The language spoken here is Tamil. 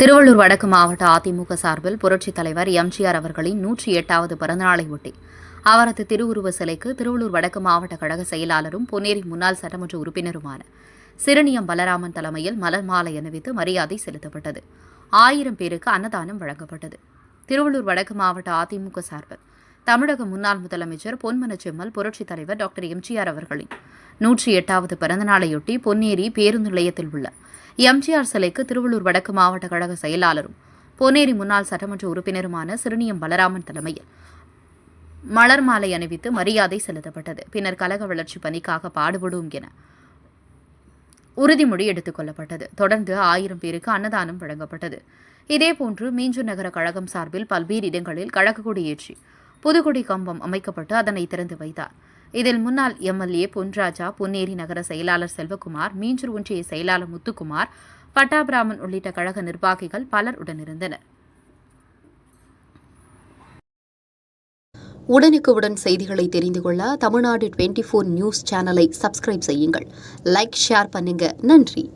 திருவள்ளூர் வடக்கு மாவட்ட அதிமுக சார்பில் புரட்சித் தலைவர் எம்ஜிஆர் அவர்களின் நூற்றி எட்டாவது பிறந்தநாளையொட்டி அவரது திருவுருவ சிலைக்கு திருவள்ளூர் வடக்கு மாவட்ட கழக செயலாளரும் பொன்னேரி முன்னாள் சட்டமன்ற உறுப்பினருமான சிறுநியம் பலராமன் தலைமையில் மலர் மாலை அணிவித்து மரியாதை செலுத்தப்பட்டது. ஆயிரம் பேருக்கு அன்னதானம் வழங்கப்பட்டது. திருவள்ளூர் வடக்கு மாவட்ட அதிமுக சார்பில் தமிழக முன்னாள் முதலமைச்சர் பொன்மன செம்மல் புரட்சித் தலைவர் டாக்டர் எம்ஜிஆர் அவர்களின் நூற்றி எட்டாவது பிறந்தநாளையொட்டி பொன்னேரி பேருந்து நிலையத்தில் உள்ள எம்ஜிஆர் சிலைக்கு திருவள்ளூர் வடக்கு மாவட்ட கழக செயலாளரும் பொன்னேரி முன்னாள் சட்டமன்ற உறுப்பினருமான சிறுனியம் பலராமன் தலைமையில் மலர் மாலை அணிவித்து மரியாதை செலுத்தப்பட்டது. பின்னர் கழக வளர்ச்சி பணிக்காக பாடுபடும் என உறுதிமொழி எடுத்துக் கொள்ளப்பட்டது. தொடர்ந்து ஆயிரம் பேருக்கு அன்னதானம் வழங்கப்பட்டது. இதேபோன்று மீஞ்சூர் நகர கழகம் சார்பில் பல்வேறு இடங்களில் கழக கொடி ஏற்றி புதுக்கொடி கம்பம் அமைக்கப்பட்டு அதனை திறந்து வைத்தார். இதில் முன்னாள் எம்எல்ஏ பொன்ராஜா பொன்னேரி நகர செயலாளர் செல்வகுமார் மீஞ்சூர் ஒன்றிய செயலாளர் முத்துக்குமார் பட்டாபிராமன் உள்ளிட்ட கழக நிர்வாகிகள் பலர் உடனிருந்தனர். உடனுக்குடன் செய்திகளை தெரிந்து கொள்ள தமிழ்நாடு டுவெண்ட்டி ஃபோர் நியூஸ் சேனலை சப்ஸ்கிரைப் செய்யுங்கள். லைக் ஷேர் பண்ணுங்க. நன்றி.